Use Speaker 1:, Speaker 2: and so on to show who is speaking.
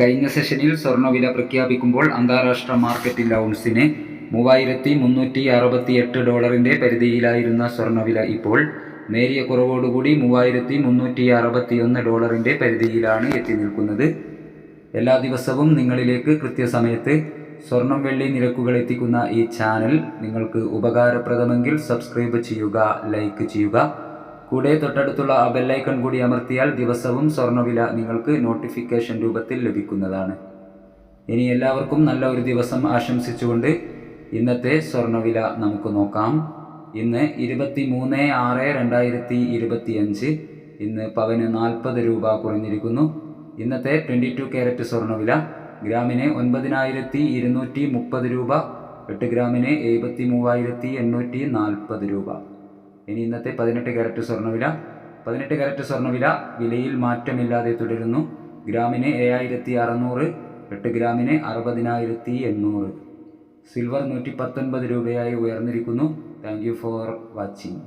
Speaker 1: കഴിഞ്ഞ സെഷനിൽ സ്വർണവില പ്രഖ്യാപിക്കുമ്പോൾ അന്താരാഷ്ട്ര മാർക്കറ്റിൽ ഔൺസിന് മൂവായിരത്തി മുന്നൂറ്റി അറുപത്തി എട്ട് ഡോളറിന്റെ പരിധിയിലായിരുന്ന സ്വർണവില ഇപ്പോൾ നേരിയ കുറവോടുകൂടി മൂവായിരത്തി മുന്നൂറ്റി അറുപത്തിയൊന്ന് ഡോളറിന്റെ പരിധിയിലാണ് എത്തി നിൽക്കുന്നത്. എല്ലാ ദിവസവും നിങ്ങളിലേക്ക് കൃത്യസമയത്ത് സ്വർണം വെള്ളി നിരക്കുകൾ എത്തിക്കുന്ന ഈ ചാനൽ നിങ്ങൾക്ക് ഉപകാരപ്രദമെങ്കിൽ സബ്സ്ക്രൈബ് ചെയ്യുക ലൈക്ക് ചെയ്യുക. കൂടെ തൊട്ടടുത്തുള്ള ആ കൂടി അമർത്തിയാൽ ദിവസവും സ്വർണവില നിങ്ങൾക്ക് നോട്ടിഫിക്കേഷൻ രൂപത്തിൽ ലഭിക്കുന്നതാണ്. ഇനി എല്ലാവർക്കും നല്ല ഒരു ദിവസം ആശംസിച്ചുകൊണ്ട് ഇന്നത്തെ സ്വർണവില നമുക്ക് നോക്കാം. ഇന്ന് ഇരുപത്തി മൂന്ന് ആറ് രണ്ടായിരത്തി ഇരുപത്തിയഞ്ച് ഇന്ന് പവന് നാൽപ്പത് രൂപ കുറഞ്ഞിരിക്കുന്നു. ഇന്നത്തെ ട്വന്റി ടു ക്യാരറ്റ് സ്വർണവില ഗ്രാമിന് ഒൻപതിനായിരത്തി ഇരുന്നൂറ്റി മുപ്പത് രൂപ എട്ട് ഗ്രാമിന് എഴുപത്തി മൂവായിരത്തി എണ്ണൂറ്റി നാൽപ്പത് രൂപ. ഇനി ഇന്നത്തെ പതിനെട്ട് ക്യാരറ്റ് സ്വർണവില പതിനെട്ട് ക്യാരറ്റ് സ്വർണവില വിലയിൽ മാറ്റമില്ലാതെ തുടരുന്നു. ഗ്രാമിന് ഏഴായിരത്തി അറുന്നൂറ് എട്ട് ഗ്രാമിന് അറുപതിനായിരത്തി എണ്ണൂറ് സിൽവർ നൂറ്റി പത്തൊൻപത് രൂപയായി ഉയർന്നിരിക്കുന്നു. Thank you for watching.